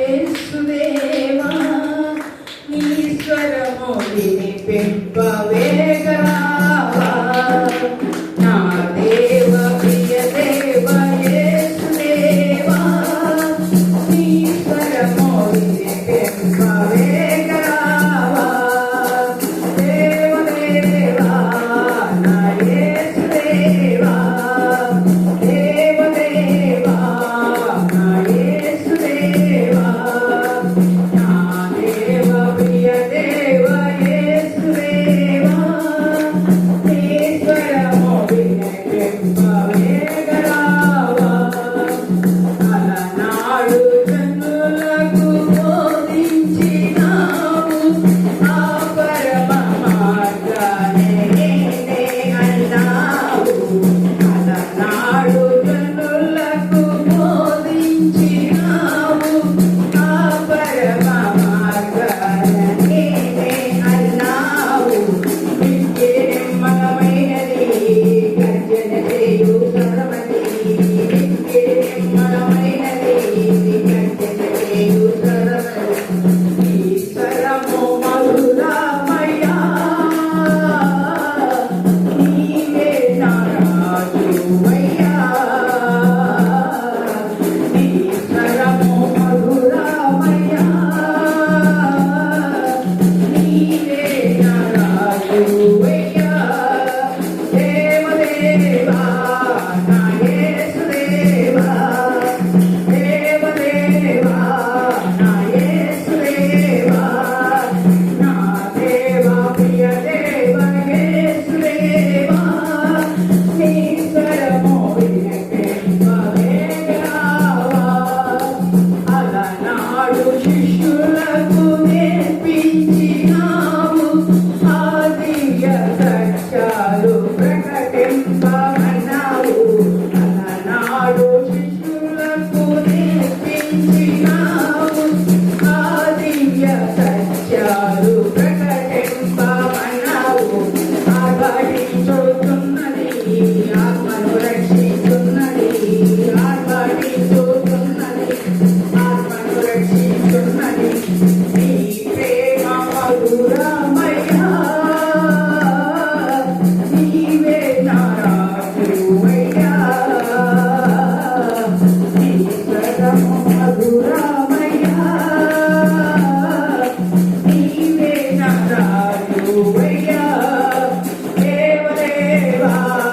యేసుదేవా నీ స్వరము Thank you. దివ్య సత్యాలు love.